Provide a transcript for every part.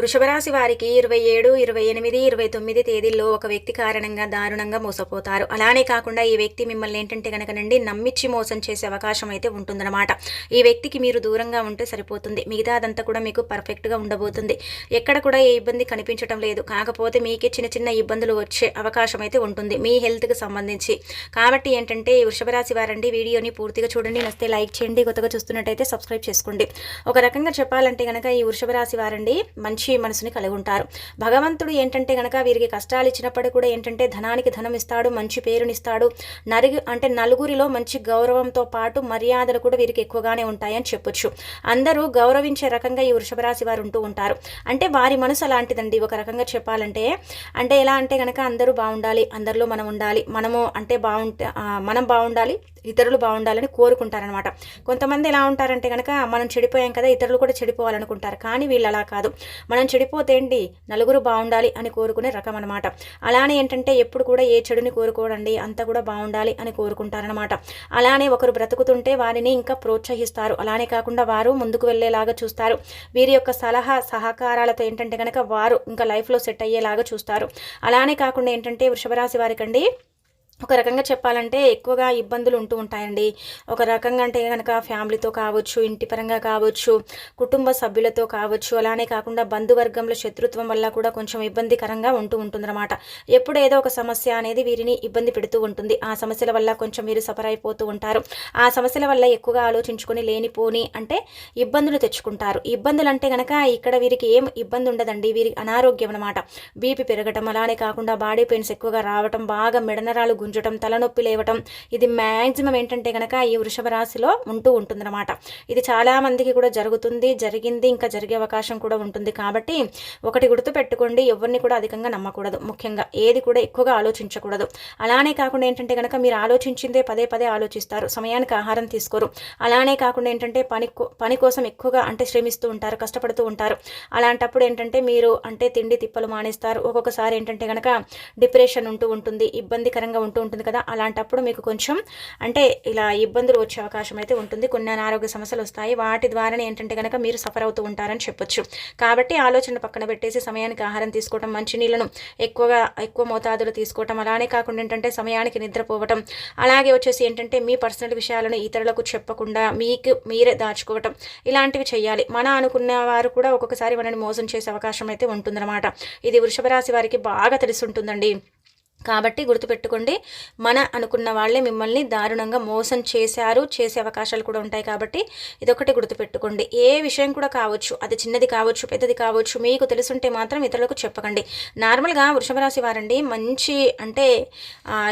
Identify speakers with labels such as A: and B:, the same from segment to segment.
A: వృషభరాశి వారికి ఇరవై ఏడు ఇరవై ఎనిమిది ఇరవై తొమ్మిది తేదీల్లో ఒక వ్యక్తి కారణంగా దారుణంగా మోసపోతారు. అలానే కాకుండా ఈ వ్యక్తి మిమ్మల్ని ఏంటంటే కనుక నుండి నమ్మిచ్చి మోసం చేసే అవకాశం అయితే ఉంటుందన్నమాట. ఈ వ్యక్తికి మీరు దూరంగా ఉంటే సరిపోతుంది. మిగతా అదంతా కూడా మీకు పర్ఫెక్ట్గా ఉండబోతుంది. ఎక్కడ కూడా ఏ ఇబ్బంది కనిపించడం లేదు. కాకపోతే మీకే చిన్న చిన్న ఇబ్బందులు వచ్చే అవకాశం అయితే ఉంటుంది. మీ హెల్త్కి సంబంధించి. కాబట్టి ఏంటంటే ఈ వృషభరాశి వారండి వీడియోని పూర్తిగా చూడండి. నస్తే లైక్ చేయండి. కొత్తగా చూస్తున్నట్టయితే సబ్స్క్రైబ్ చేసుకోండి. ఒక రకంగా చెప్పాలంటే కనుక ఈ వృషభరాశి వారండి మంచి మనసుని కలిగి ఉంటారు. భగవంతుడు ఏంటంటే గనక వీరికి కష్టాలు ఇచ్చినప్పటికీ కూడా ఏంటంటే ధనానికి ధనం ఇస్తాడు మంచి పేరునిస్తాడు. నలుగు అంటే నలుగురిలో మంచి గౌరవంతో పాటు మర్యాదలు కూడా వీరికి ఎక్కువగానే ఉంటాయని చెప్పొచ్చు. అందరూ గౌరవించే రకంగా ఈ వృషభరాశి వారు ఉంటూ ఉంటారు. అంటే వారి మనసు అలాంటిదండి. ఒక రకంగా చెప్పాలంటే అంటే ఎలా అంటే గనక అందరూ బాగుండాలి అందరిలో మనం ఉండాలి మనము అంటే బాగుంటే మనం బాగుండాలి ఇతరులు బాగుండాలని కోరుకుంటారనమాట కొంతమంది ఎలా ఉంటారంటే కనుక మనం చెడిపోయాం కదా ఇతరులు కూడా చెడిపోవాలనుకుంటారు. కానీ వీళ్ళు అలా కాదు. మనం చెడిపోతే ఏంటి? నలుగురు బాగుండాలి అని కోరుకునే రకం అనమాట అలానే ఏంటంటే ఎప్పుడు కూడా ఏ చెడుని కోరుకోడండి అంతా కూడా బాగుండాలి అని కోరుకుంటారనమాట అలానే ఒకరు బ్రతుకుతుంటే వారిని ఇంకా ప్రోత్సహిస్తారు. అలానే కాకుండా వారు ముందుకు వెళ్ళేలాగా చూస్తారు. వీరి యొక్క సలహా సహకారాలతో ఏంటంటే కనుక వారు ఇంకా లైఫ్లో సెట్ అయ్యేలాగా చూస్తారు. అలానే కాకుండా ఏంటంటే వృషభరాశి వారికండి ఒక రకంగా చెప్పాలంటే ఎక్కువగా ఇబ్బందులు ఉంటూ ఉంటాయండి. ఒక రకంగా అంటే కనుక ఫ్యామిలీతో కావచ్చు ఇంటి పరంగా కావచ్చు కుటుంబ సభ్యులతో కావచ్చు అలానే కాకుండా బంధువర్గంలో శత్రుత్వం వల్ల కూడా కొంచెం ఇబ్బందికరంగా ఉంటూ ఉంటుందన్నమాట. ఎప్పుడు ఏదో ఒక సమస్య అనేది వీరిని ఇబ్బంది పెడుతూ ఉంటుంది. ఆ సమస్యల వల్ల కొంచెం వీరు సఫర్ అయిపోతూ ఉంటారు. ఆ సమస్యల వల్ల ఎక్కువగా ఆలోచించుకొని లేనిపోని అంటే ఇబ్బందులు తెచ్చుకుంటారు. ఇబ్బందులు అంటే కనుక ఇక్కడ వీరికి ఏం ఇబ్బంది ఉండదండి. వీరికి అనారోగ్యం అనమాట బీపీ పెరగటం అలానే కాకుండా బాడీ పెయిన్స్ ఎక్కువగా రావటం బాగా మెడనరాలు గుంజటం తలనొప్పి లేవటం ఇది మ్యాక్సిమం ఏంటంటే కనుక ఈ వృషభ రాశిలో ఉంటూ ఉంటుందన్నమాట. ఇది చాలా మందికి కూడా జరుగుతుంది జరిగింది ఇంకా జరిగే అవకాశం కూడా ఉంటుంది. కాబట్టి ఒకటి గుర్తు పెట్టుకోండి ఎవరిని కూడా అధికంగా నమ్మకూడదు. ముఖ్యంగా ఏది కూడా ఎక్కువగా ఆలోచించకూడదు. అలానే కాకుండా ఏంటంటే కనుక మీరు ఆలోచించిందే పదే పదే ఆలోచిస్తారు. సమయానికి ఆహారం తీసుకోరు. అలానే కాకుండా ఏంటంటే పని పని కోసం ఎక్కువగా అంటే శ్రమిస్తూ ఉంటారు కష్టపడుతూ ఉంటారు. అలాంటప్పుడు ఏంటంటే మీరు అంటే తిండి తిప్పలు మానేస్తారు. ఒక్కొక్కసారి ఏంటంటే కనుక డిప్రెషన్ ఉంటూ ఉంటుంది ఇబ్బందికరంగా ఉంటుంది ఉంటూ ఉంటుంది కదా అలాంటప్పుడు మీకు కొంచెం అంటే ఇలా ఇబ్బందులు వచ్చే అవకాశం అయితే ఉంటుంది. కొన్ని అనారోగ్య సమస్యలు వస్తాయి. వాటి ద్వారానే ఏంటంటే కనుక మీరు సఫర్ అవుతూ ఉంటారని చెప్పొచ్చు. కాబట్టి ఆలోచన పక్కన పెట్టేసి సమయానికి ఆహారం తీసుకోవటం మంచినీళ్ళను ఎక్కువగా ఎక్కువ మోతాదులో తీసుకోవటం అలానే కాకుండా ఏంటంటే సమయానికి నిద్రపోవటం అలాగే వచ్చేసి ఏంటంటే మీ పర్సనల్ విషయాలను ఇతరులకు చెప్పకుండా మీకు మీరే దాచుకోవటం ఇలాంటివి చేయాలి. మన అనుకున్న వారు కూడా ఒక్కొక్కసారి మనని మోసం చేసే అవకాశం అయితే ఉంటుందన్నమాట. ఇది వృషభ రాశి వారికి బాగా తెలిసి ఉంటుందండి. కాబట్టి గుర్తుపెట్టుకోండి మన అనుకున్న వాళ్ళే మిమ్మల్ని దారుణంగా మోసం చేశారు చేసే అవకాశాలు కూడా ఉంటాయి కాబట్టి ఇదొకటి గుర్తుపెట్టుకోండి. ఏ విషయం కూడా కావచ్చు అది చిన్నది కావచ్చు పెద్దది కావచ్చు మీకు తెలుసుంటే మాత్రం ఇతరులకు చెప్పకండి. నార్మల్గా వృషభ రాశి వారండి మంచి అంటే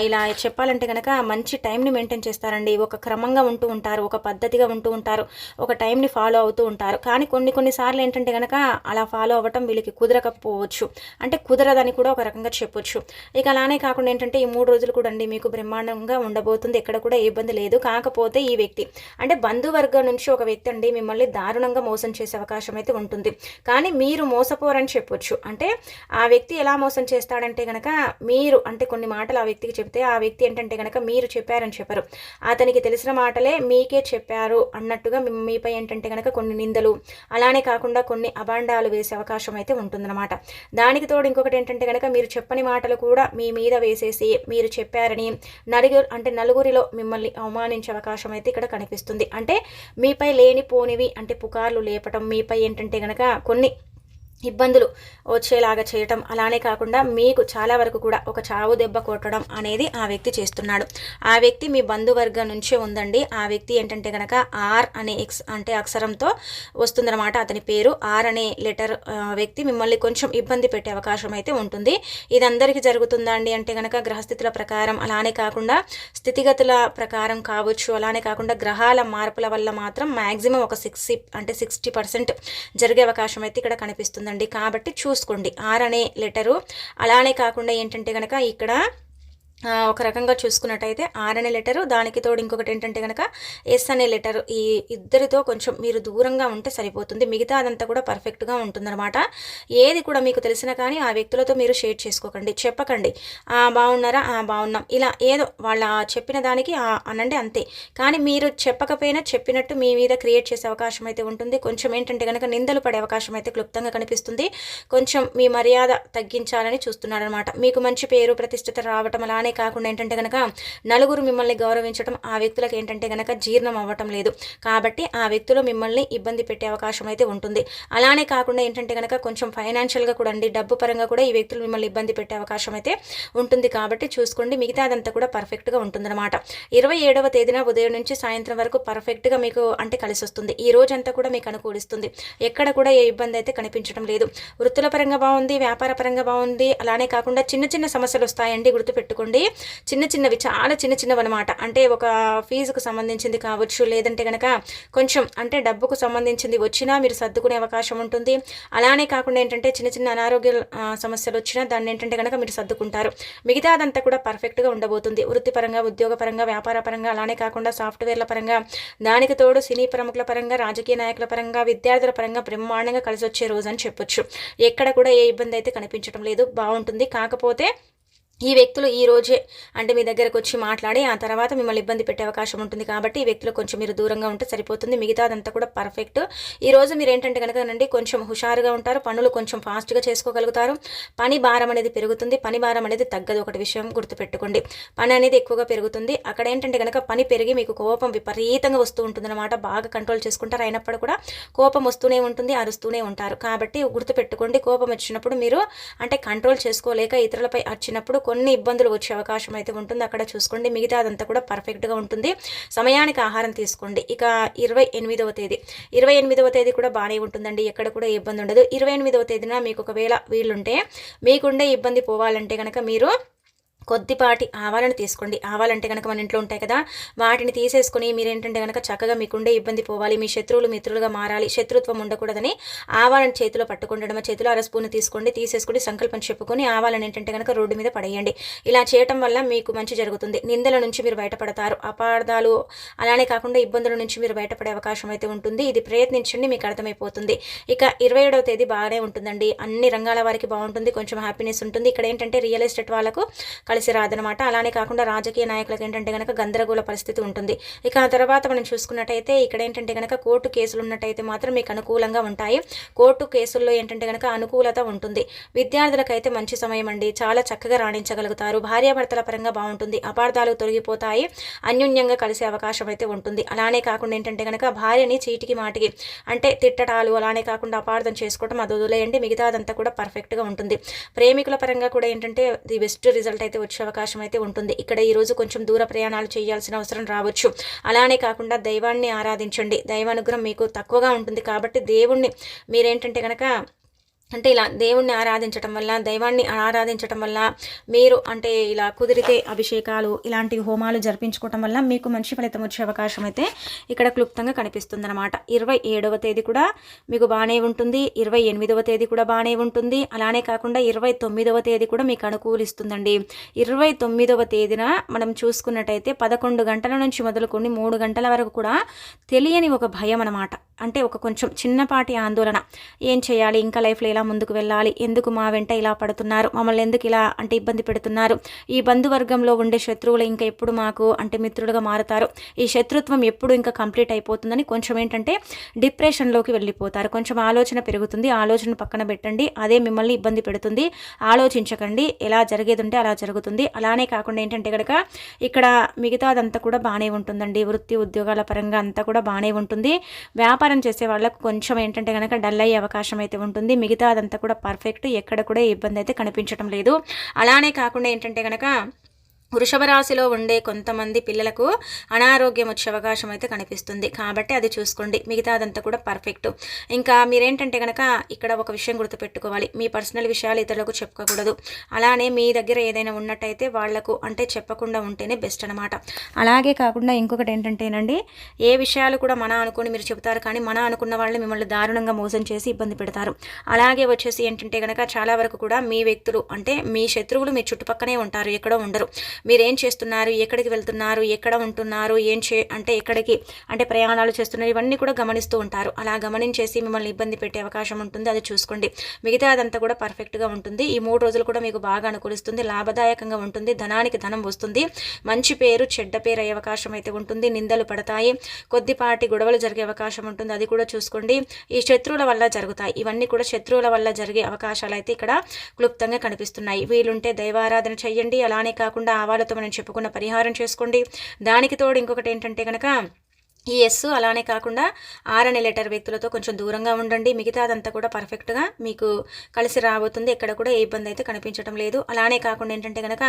A: ఇలా చెప్పాలంటే కనుక మంచి టైంని మెయింటైన్ చేస్తారండి. ఒక క్రమంగా ఉంటూ ఉంటారు ఒక పద్ధతిగా ఉంటూ ఉంటారు ఒక టైంని ఫాలో అవుతూ ఉంటారు. కానీ కొన్ని కొన్నిసార్లు ఏంటంటే కనుక అలా ఫాలో అవ్వటం వీళ్ళకి కుదరకపోవచ్చు. అంటే కుదరదని కూడా ఒక రకంగా చెప్పొచ్చు. ఇక అలానే కాకుండా ఏంటంటే ఈ మూడు రోజులు కూడా అండి మీకు బ్రహ్మాండంగా ఉండబోతుంది. ఎక్కడ కూడా ఏ ఇబ్బంది లేదు. కాకపోతే ఈ వ్యక్తి అంటే బంధువర్గం నుంచి ఒక వ్యక్తి అండి మిమ్మల్ని దారుణంగా మోసం చేసే అవకాశం అయితే ఉంటుంది. కానీ మీరు మోసపోరని చెప్పొచ్చు. అంటే ఆ వ్యక్తి ఎలా మోసం చేస్తాడంటే కనుక మీరు అంటే కొన్ని మాటలు ఆ వ్యక్తికి చెప్తే ఆ వ్యక్తి ఏంటంటే కనుక మీరు చెప్పారని చెప్పరు. అతనికి తెలిసిన మాటలే మీకే చెప్పారు అన్నట్టుగా మీపై ఏంటంటే కనుక కొన్ని నిందలు అలానే కాకుండా కొన్ని అభాండాలు వేసే అవకాశం అయితే ఉంటుందన్నమాట. దానికి తోడు ఇంకొకటి ఏంటంటే కనుక మీరు చెప్పని మాటలు కూడా మీ మీద వేసేసి మీరు చెప్పారని నలుగురు అంటే నలుగురిలో మిమ్మల్ని అవమానించే అవకాశం అయితే ఇక్కడ కనిపిస్తుంది. అంటే మీపై లేనిపోనివి అంటే పుకార్లు లేపటం మీపై ఏంటంటే కనుక కొన్ని ఇబ్బందులు వచ్చేలాగా చేయటం అలానే కాకుండా మీకు చాలా వరకు కూడా ఒక చావు దెబ్బ కొట్టడం అనేది ఆ వ్యక్తి చేస్తున్నాడు. ఆ వ్యక్తి మీ బంధువర్గం నుంచే ఉందండి. ఆ వ్యక్తి ఏంటంటే కనుక ఆర్ అనే ఎక్స్ అంటే అక్షరంతో వస్తుందన్నమాట అతని పేరు. ఆర్ అనే లెటర్ వ్యక్తి మిమ్మల్ని కొంచెం ఇబ్బంది పెట్టే అవకాశం అయితే ఉంటుంది. ఇది అందరికీ జరుగుతుందా అండి అంటే కనుక గ్రహస్థితుల ప్రకారం అలానే కాకుండా స్థితిగతుల ప్రకారం కావచ్చు అలానే కాకుండా గ్రహాల మార్పుల వల్ల మాత్రం మ్యాక్సిమం ఒక సిక్స్టీ అంటే సిక్స్టీ పర్సెంట్ జరిగే అవకాశం అయితే ఇక్కడ కనిపిస్తుంది. కనిపిస్తుందండి కాబట్టి చూసుకోండి. ఆర్ అనే లెటరు. అలానే కాకుండా ఏంటంటే కనుక ఇక్కడ ఒక రకంగా చూసుకున్నట్టయితే ఆర్ అనే లెటరు దానికి తోడు ఇంకొకటి ఏంటంటే కనుక ఎస్ అనే లెటర్. ఈ ఇద్దరితో కొంచెం మీరు దూరంగా ఉంటే సరిపోతుంది. మిగతా అదంతా కూడా పర్ఫెక్ట్గా ఉంటుందన్నమాట. ఏది కూడా మీకు తెలిసినా కానీ ఆ వ్యక్తులతో మీరు షేర్ చేసుకోకండి. చెప్పకండి. "ఆ, బాగున్నారా "ఆ, బాగున్నాం ఇలా ఏదో వాళ్ళ చెప్పిన దానికి అనండి అంతే. కానీ మీరు చెప్పకపోయినా చెప్పినట్టు మీ మీద క్రియేట్ చేసే అవకాశం అయితే ఉంటుంది. కొంచెం ఏంటంటే కనుక నిందలు పడే అవకాశం అయితే క్లుప్తంగా కనిపిస్తుంది. కొంచెం మీ మర్యాద తగ్గించాలని చూస్తున్నారనమాట మీకు మంచి పేరు ప్రతిష్టత రావటం అలా అలానే కాకుండా ఏంటంటే కనుక నలుగురు మిమ్మల్ని గౌరవించడం ఆ వ్యక్తులకు ఏంటంటే కనుక జీర్ణం అవ్వటం లేదు. కాబట్టి ఆ వ్యక్తులు మిమ్మల్ని ఇబ్బంది పెట్టే అవకాశం అయితే ఉంటుంది. అలానే కాకుండా ఏంటంటే కనుక కొంచెం ఫైనాన్షియల్గా కూడా అండి డబ్బు పరంగా కూడా ఈ వ్యక్తులు మిమ్మల్ని ఇబ్బంది పెట్టే అవకాశం అయితే ఉంటుంది. కాబట్టి చూసుకోండి మిగతా అదంతా కూడా పర్ఫెక్ట్గా ఉంటుందన్నమాట. ఇరవై ఏడవ తేదీన ఉదయం నుంచి సాయంత్రం వరకు పర్ఫెక్ట్గా మీకు అంటే కలిసి వస్తుంది ఈ రోజంతా కూడా మీకు అనుకూలిస్తుంది. ఎక్కడ కూడా ఏ ఇబ్బంది అయితే కనిపించడం లేదు. వృత్తుల పరంగా బాగుంది వ్యాపార పరంగా బాగుంది. అలానే కాకుండా చిన్న చిన్న సమస్యలు వస్తాయండి గుర్తుపెట్టుకోండి. చిన్న చిన్నవి చాలా చిన్న చిన్నవి అనమాట అంటే ఒక ఫీజుకు సంబంధించింది కావచ్చు లేదంటే కనుక కొంచెం అంటే డబ్బుకు సంబంధించింది వచ్చినా మీరు సర్దుకునే అవకాశం ఉంటుంది. అలానే కాకుండా ఏంటంటే చిన్న చిన్న అనారోగ్య సమస్యలు వచ్చినా దాన్ని ఏంటంటే కనుక మీరు సర్దుకుంటారు. మిగతా అదంతా కూడా పర్ఫెక్ట్గా ఉండబోతుంది. వృత్తిపరంగా ఉద్యోగపరంగా వ్యాపార పరంగా అలానే కాకుండా సాఫ్ట్వేర్ల పరంగా దానికి తోడు సినీ ప్రముఖుల పరంగా రాజకీయ నాయకుల పరంగా విద్యార్థుల పరంగా బ్రహ్మాండంగా కలిసి వచ్చే రోజు అని చెప్పొచ్చు. ఎక్కడ కూడా ఏ ఇబ్బంది అయితే కనిపించడం లేదు. బాగుంటుంది. కాకపోతే ఈ వ్యక్తులు ఈ రోజే అంటే మీ దగ్గరకు వచ్చి మాట్లాడి ఆ తర్వాత మిమ్మల్ని ఇబ్బంది పెట్టే అవకాశం ఉంటుంది కాబట్టి ఈ వ్యక్తులు కొంచెం మీరు దూరంగా ఉంటే సరిపోతుంది. మిగతాదంతా కూడా పర్ఫెక్ట్. ఈ రోజు మీరు ఏంటంటే కనుకనండి కొంచెం హుషారుగా ఉంటారు పనులు కొంచెం ఫాస్ట్గా చేసుకోగలుగుతారు. పని భారం అనేది పెరుగుతుంది. పని భారం అనేది తగ్గదు. ఒకటి విషయం గుర్తుపెట్టుకోండి. పని అనేది ఎక్కువగా పెరుగుతుంది. అక్కడ ఏంటంటే కనుక పని పెరిగి మీకు కోపం విపరీతంగా వస్తూ ఉంటుందన్నమాట. బాగా కంట్రోల్ చేసుకుంటారు. అయినప్పుడు కూడా కోపం వస్తూనే ఉంటుంది అరుస్తూనే ఉంటారు. కాబట్టి గుర్తుపెట్టుకోండి. కోపం వచ్చినప్పుడు మీరు అంటే కంట్రోల్ చేసుకోలేక ఇతరులపై వచ్చినప్పుడు కొన్ని ఇబ్బందులు వచ్చే అవకాశం అయితే ఉంటుంది. అక్కడ చూసుకోండి. మిగతా అదంతా కూడా పర్ఫెక్ట్గా ఉంటుంది. సమయానికి ఆహారం తీసుకోండి. ఇక ఇరవై ఎనిమిదవ తేదీ. ఇరవై ఎనిమిదవ తేదీ కూడా బాగానే ఉంటుందండి. ఎక్కడ కూడా ఇబ్బంది ఉండదు. ఇరవై ఎనిమిదవ తేదీన మీకు ఒకవేళ వీళ్ళుంటే మీకుండే ఇబ్బంది పోవాలంటే కనుక మీరు కొద్దిపాటి ఆవాలను తీసుకోండి. ఆవాలంటే కనుక మన ఇంట్లో ఉంటాయి కదా వాటిని తీసేసుకొని మీరేంటంటే కనుక చక్కగా మీకుండే ఇబ్బంది పోవాలి మీ శత్రువులు మిత్రులుగా మారాలి శత్రుత్వం ఉండకూడదని ఆవాలను చేతిలో పట్టుకుండడం చేతిలో అర స్పూన్ తీసుకోండి తీసేసుకుని సంకల్పం చెప్పుకొని ఆవాలను ఏంటంటే కనుక రోడ్డు మీద పడేయండి. ఇలా చేయటం వల్ల మీకు మంచి జరుగుతుంది. నిందల నుంచి మీరు బయటపడతారు. అపార్థాలు అలానే కాకుండా ఇబ్బందుల నుంచి మీరు బయటపడే అవకాశం అయితే ఉంటుంది. ఇది ప్రయత్నించండి మీకు అర్థమైపోతుంది. ఇక ఇరవై ఏడవ తేదీ బాగానే ఉంటుందండి. అన్ని రంగాల వారికి బాగుంటుంది కొంచెం హ్యాపీనెస్ ఉంటుంది. ఇక్కడ ఏంటంటే రియల్ ఎస్టేట్ వాళ్ళకు కలిసి రాదనమాట అలానే కాకుండా రాజకీయ నాయకులకు ఏంటంటే కనుక గందరగోళ పరిస్థితి ఉంటుంది. ఇక ఆ తర్వాత మనం చూసుకున్నట్టయితే ఇక్కడ ఏంటంటే కనుక కోర్టు కేసులు ఉన్నట్టయితే మాత్రం మీకు అనుకూలంగా ఉంటాయి. కోర్టు కేసుల్లో ఏంటంటే కనుక అనుకూలత ఉంటుంది. విద్యార్థులకైతే మంచి సమయం అండి. చాలా చక్కగా రాణించగలుగుతారు. భార్యాభర్తల పరంగా బాగుంటుంది. అపార్థాలు తొలగిపోతాయి. అన్యోన్యంగా కలిసే అవకాశం అయితే ఉంటుంది. అలానే కాకుండా ఏంటంటే కనుక భార్యని చీటికి మాటికి అంటే తిట్టడాలు అలానే కాకుండా అపార్థం చేసుకోవడం అది వదిలేయండి. మిగతాదంతా కూడా పర్ఫెక్ట్గా ఉంటుంది. ప్రేమికుల పరంగా కూడా ఏంటంటే ది బెస్ట్ రిజల్ట్ అయితే వచ్చే అవకాశం అయితే ఉంటుంది. ఇక్కడ ఈరోజు కొంచెం దూర ప్రయాణాలు చేయాల్సిన అవసరం రావచ్చు. అలానే కాకుండా దైవాన్ని ఆరాధించండి. దైవానుగ్రహం మీకు తక్కువగా ఉంటుంది కాబట్టి దేవుణ్ణి మీరేంటంటే కనుక అంటే ఇలా దేవుణ్ణి ఆరాధించటం వల్ల దైవాన్ని ఆరాధించటం వల్ల మీరు అంటే ఇలా కుదిరితే అభిషేకాలు ఇలాంటి హోమాలు జరిపించుకోవటం వల్ల మీకు మంచి ఫలితం వచ్చే అవకాశం అయితే ఇక్కడ క్లుప్తంగా కనిపిస్తుంది అనమాట ఇరవై ఏడవ తేదీ కూడా మీకు బాగానే ఉంటుంది. ఇరవై ఎనిమిదవ తేదీ కూడా బాగానే ఉంటుంది. అలానే కాకుండా ఇరవై తొమ్మిదవ తేదీ కూడా మీకు అనుకూలిస్తుందండి. ఇరవై తొమ్మిదవ తేదీన మనం చూసుకున్నట్టయితే పదకొండు గంటల నుంచి మొదలుకొని మూడు గంటల వరకు కూడా తెలియని ఒక భయం అనమాట అంటే ఒక కొంచెం చిన్నపాటి ఆందోళన. ఏం చేయాలి? ఇంకా లైఫ్లో ఎలా ముందుకు వెళ్ళాలి. ఎందుకు మా వెంట ఇలా పడుతున్నారు? మమ్మల్ని ఎందుకు ఇలా అంటే ఇబ్బంది పెడుతున్నారు? ఈ బంధువర్గంలో ఉండే శత్రువులు ఇంకా ఎప్పుడు మాకు అంటే మిత్రులుగా మారుతారు? ఈ శత్రుత్వం ఎప్పుడు ఇంకా కంప్లీట్ అయిపోతుందని కొంచెం ఏంటంటే డిప్రెషన్లోకి వెళ్ళిపోతారు. కొంచెం ఆలోచన పెరుగుతుంది. ఆలోచన పక్కన పెట్టండి. అదే మిమ్మల్ని ఇబ్బంది పెడుతుంది. ఆలోచించకండి. ఎలా జరిగేది ఉంటే అలా జరుగుతుంది. అలానే కాకుండా ఏంటంటే కనుక ఇక్కడ మిగతాదంతా కూడా బాగానే ఉంటుందండి. వృత్తి ఉద్యోగాల పరంగా అంతా కూడా బాగానే ఉంటుంది. వ్యాపారం చేసే వాళ్ళకు కొంచెం ఏంటంటే కనుక డల్ అయ్యే అవకాశం అయితే ఉంటుంది. మిగతా అదంతా కూడా పర్ఫెక్ట్ ఎక్కడ కూడా ఇబ్బంది అయితే కనిపించడం లేదు. అలానే కాకుండా ఏంటంటే కనుక వృషభ రాశిలో ఉండే కొంతమంది పిల్లలకు అనారోగ్యం వచ్చే అవకాశం అయితే కనిపిస్తుంది. కాబట్టి అది చూసుకోండి. మిగతాదంతా కూడా పర్ఫెక్ట్. ఇంకా మీరేంటంటే కనుక ఇక్కడ ఒక విషయం గుర్తుపెట్టుకోవాలి. మీ పర్సనల్ విషయాలు ఇతరులకు చెప్పుకోకూడదు అలానే మీ దగ్గర ఏదైనా ఉన్నట్టయితే వాళ్ళకు అంటే చెప్పకుండా ఉంటేనే బెస్ట్ అనమాట అలాగే కాకుండా ఇంకొకటి ఏంటంటేనండి ఏ విషయాలు కూడా మన అనుకుని మీరు చెబుతారు కానీ మన అనుకున్న వాళ్ళు మిమ్మల్ని దారుణంగా మోసం చేసి ఇబ్బంది పెడతారు. అలాగే వచ్చేసి ఏంటంటే కనుక చాలా వరకు కూడా మీ వ్యక్తులు అంటే మీ శత్రువులు మీ చుట్టుపక్కనే ఉంటారు ఎక్కడో ఉండరు. మీరేం చేస్తున్నారు? ఎక్కడికి వెళ్తున్నారు? ఎక్కడ ఉంటున్నారు? ఏం చే అంటే ఎక్కడికి అంటే ప్రయాణాలు చేస్తున్నారు? ఇవన్నీ కూడా గమనిస్తూ ఉంటారు. అలా గమనించేసి మిమ్మల్ని ఇబ్బంది పెట్టే అవకాశం ఉంటుంది. అది చూసుకోండి. మిగతా అదంతా కూడా పర్ఫెక్ట్గా ఉంటుంది. ఈ మూడు రోజులు కూడా మీకు బాగా అనుకూలిస్తుంది. లాభదాయకంగా ఉంటుంది. ధనానికి ధనం వస్తుంది. మంచి పేరు చెడ్డ పేరు అయ్యే అవకాశం అయితే ఉంటుంది. నిందలు పడతాయి. కొద్దిపాటి గొడవలు జరిగే అవకాశం ఉంటుంది. అది కూడా చూసుకోండి. ఈ శత్రువుల వల్ల జరుగుతాయి. ఇవన్నీ కూడా శత్రువుల వల్ల జరిగే అవకాశాలు అయితే ఇక్కడ క్లుప్తంగా కనిపిస్తున్నాయి. వీలుంటే దైవారాధన చెయ్యండి. అలానే కాకుండా ఆవాలతో మనం చెప్పుకున్న పరిహారం చేసుకోండి. దానికి తోడు ఇంకొకటి ఏంటంటే కనుక ఈ ఎస్ అలానే కాకుండా ఆర్ అనే లెటర్ వ్యక్తులతో కొంచెం దూరంగా ఉండండి. మిగతాదంతా కూడా పర్ఫెక్ట్గా మీకు కలిసి రాబోతుంది. ఎక్కడ కూడా ఏ ఇబ్బంది అయితే కనిపించడం లేదు. అలానే కాకుండా ఏంటంటే కనుక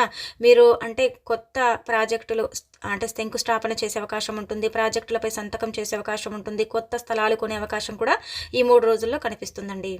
A: మీరు అంటే కొత్త ప్రాజెక్టులు అంటే శంకుస్థాపన చేసే అవకాశం ఉంటుంది. ప్రాజెక్టులపై సంతకం చేసే అవకాశం ఉంటుంది. కొత్త స్థలాలు కొనే అవకాశం కూడా ఈ మూడు రోజుల్లో కనిపిస్తుందండి.